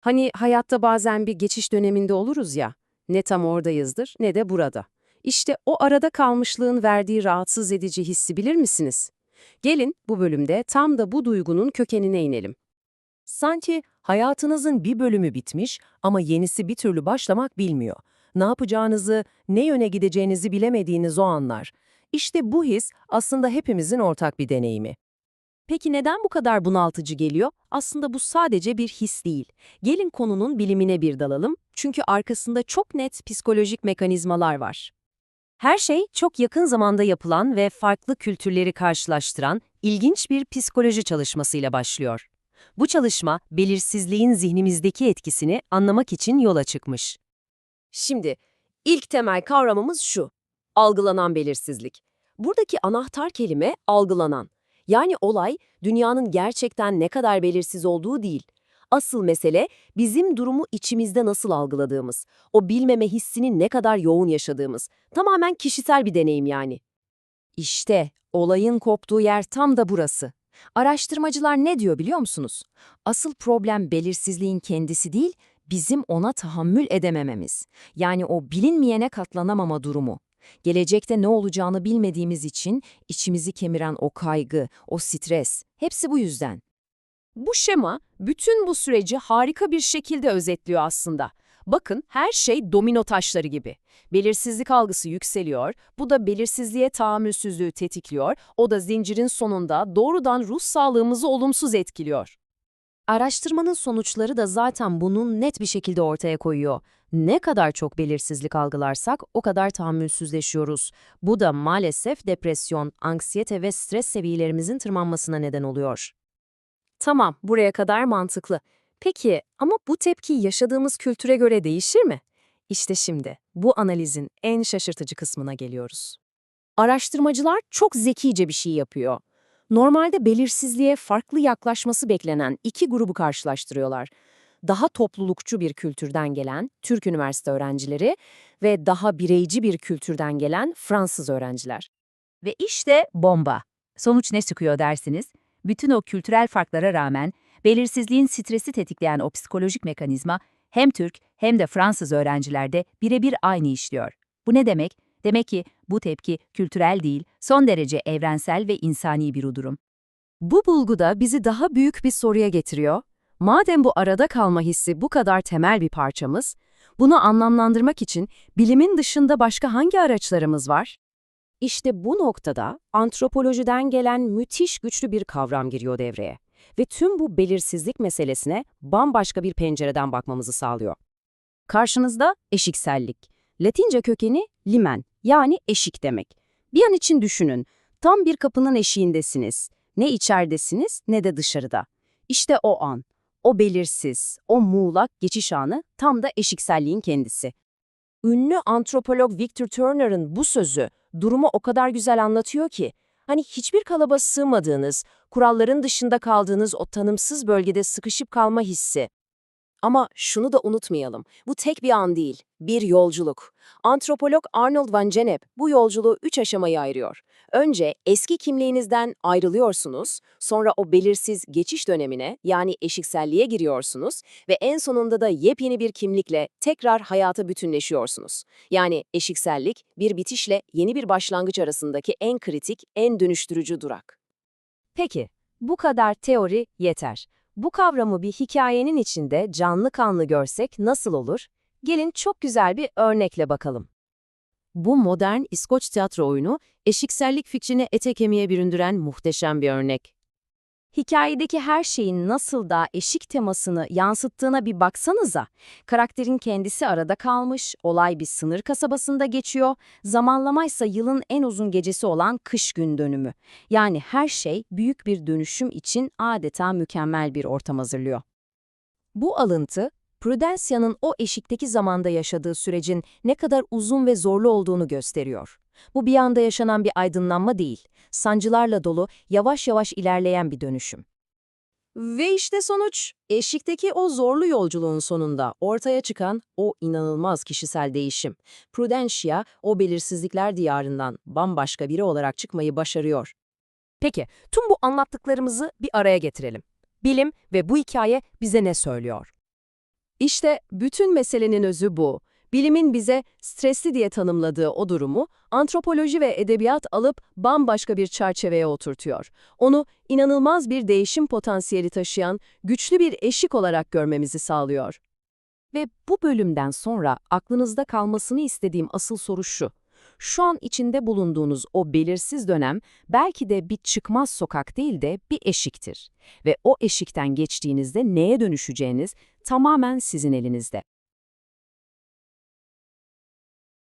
Hani hayatta bazen bir geçiş döneminde oluruz ya, ne tam oradayızdır ne de burada. İşte o arada kalmışlığın verdiği rahatsız edici hissi bilir misiniz? Gelin bu bölümde tam da bu duygunun kökenine inelim. Sanki hayatınızın bir bölümü bitmiş ama yenisi bir türlü başlamak bilmiyor. Ne yapacağınızı, ne yöne gideceğinizi bilemediğiniz o anlar. İşte bu his aslında hepimizin ortak bir deneyimi. Peki neden bu kadar bunaltıcı geliyor? Aslında bu sadece bir his değil. Gelin konunun bilimine bir dalalım. Çünkü arkasında çok net psikolojik mekanizmalar var. Her şey çok yakın zamanda yapılan ve farklı kültürleri karşılaştıran ilginç bir psikoloji çalışmasıyla başlıyor. Bu çalışma, belirsizliğin zihnimizdeki etkisini anlamak için yola çıkmış. Şimdi ilk temel kavramımız şu, algılanan belirsizlik. Buradaki anahtar kelime algılanan. Yani olay dünyanın gerçekten ne kadar belirsiz olduğu değil. Asıl mesele bizim durumu içimizde nasıl algıladığımız, o bilmeme hissini ne kadar yoğun yaşadığımız. Tamamen kişisel bir deneyim yani. İşte olayın koptuğu yer tam da burası. Araştırmacılar ne diyor biliyor musunuz? Asıl problem belirsizliğin kendisi değil, bizim ona tahammül edemememiz. Yani o bilinmeyene katlanamama durumu. Gelecekte ne olacağını bilmediğimiz için içimizi kemiren o kaygı, o stres, hepsi bu yüzden. Bu şema bütün bu süreci harika bir şekilde özetliyor aslında. Bakın her şey domino taşları gibi. Belirsizlik algısı yükseliyor, bu da belirsizliğe tahammülsüzlüğü tetikliyor, o da zincirin sonunda doğrudan ruh sağlığımızı olumsuz etkiliyor. Araştırmanın sonuçları da zaten bunun net bir şekilde ortaya koyuyor. Ne kadar çok belirsizlik algılarsak o kadar tahammülsüzleşiyoruz. Bu da maalesef depresyon, anksiyete ve stres seviyelerimizin tırmanmasına neden oluyor. Tamam, buraya kadar mantıklı. Peki ama bu tepki yaşadığımız kültüre göre değişir mi? İşte şimdi bu analizin en şaşırtıcı kısmına geliyoruz. Araştırmacılar çok zekice bir şey yapıyor. Normalde belirsizliğe farklı yaklaşması beklenen iki grubu karşılaştırıyorlar. Daha toplulukçu bir kültürden gelen Türk üniversite öğrencileri ve daha bireyci bir kültürden gelen Fransız öğrenciler. Ve işte bomba. Sonuç ne çıkıyor dersiniz? Bütün o kültürel farklara rağmen belirsizliğin stresi tetikleyen o psikolojik mekanizma hem Türk hem de Fransız öğrencilerde birebir aynı işliyor. Bu ne demek? Demek ki bu tepki kültürel değil, son derece evrensel ve insani bir durum. Bu bulgu da bizi daha büyük bir soruya getiriyor. Madem bu arada kalma hissi bu kadar temel bir parçamız, bunu anlamlandırmak için bilimin dışında başka hangi araçlarımız var? İşte bu noktada antropolojiden gelen müthiş güçlü bir kavram giriyor devreye ve tüm bu belirsizlik meselesine bambaşka bir pencereden bakmamızı sağlıyor. Karşınızda eşiksellik. Latince kökeni limen yani eşik demek. Bir an için düşünün, tam bir kapının eşiğindesiniz. Ne içeridesiniz ne de dışarıda. İşte o an, o belirsiz, o muğlak geçiş anı tam da eşikselliğin kendisi. Ünlü antropolog Victor Turner'ın bu sözü durumu o kadar güzel anlatıyor ki, hani hiçbir kalaba sığmadığınız, kuralların dışında kaldığınız o tanımsız bölgede sıkışıp kalma hissi. Ama şunu da unutmayalım, bu tek bir an değil, bir yolculuk. Antropolog Arnold van Gennep bu yolculuğu üç aşamaya ayırıyor. Önce eski kimliğinizden ayrılıyorsunuz, sonra o belirsiz geçiş dönemine yani eşikselliğe giriyorsunuz ve en sonunda da yepyeni bir kimlikle tekrar hayata bütünleşiyorsunuz. Yani eşiksellik bir bitişle yeni bir başlangıç arasındaki en kritik, en dönüştürücü durak. Peki, bu kadar teori yeter. Bu kavramı bir hikayenin içinde canlı kanlı görsek nasıl olur? Gelin çok güzel bir örnekle bakalım. Bu modern İskoç tiyatro oyunu, eşiksellik fikrini ete kemiğe büründüren muhteşem bir örnek. Hikayedeki her şeyin nasıl da eşik temasını yansıttığına bir baksanıza. Karakterin kendisi arada kalmış, olay bir sınır kasabasında geçiyor, zamanlamaysa yılın en uzun gecesi olan kış gün dönümü. Yani her şey büyük bir dönüşüm için adeta mükemmel bir ortam hazırlıyor. Bu alıntı, Prudensia'nın o eşikteki zamanda yaşadığı sürecin ne kadar uzun ve zorlu olduğunu gösteriyor. Bu bir anda yaşanan bir aydınlanma değil, sancılarla dolu, yavaş yavaş ilerleyen bir dönüşüm. Ve işte sonuç, eşikteki o zorlu yolculuğun sonunda ortaya çıkan o inanılmaz kişisel değişim. Prudentia, o belirsizlikler diyarından bambaşka biri olarak çıkmayı başarıyor. Peki, tüm bu anlattıklarımızı bir araya getirelim. Bilim ve bu hikaye bize ne söylüyor? İşte bütün meselenin özü bu. Bilimin bize stresli diye tanımladığı o durumu antropoloji ve edebiyat alıp bambaşka bir çerçeveye oturtuyor. Onu inanılmaz bir değişim potansiyeli taşıyan güçlü bir eşik olarak görmemizi sağlıyor. Ve bu bölümden sonra aklınızda kalmasını istediğim asıl soru şu. Şu an içinde bulunduğunuz o belirsiz dönem belki de bir çıkmaz sokak değil de bir eşiktir. Ve o eşikten geçtiğinizde neye dönüşeceğiniz tamamen sizin elinizde.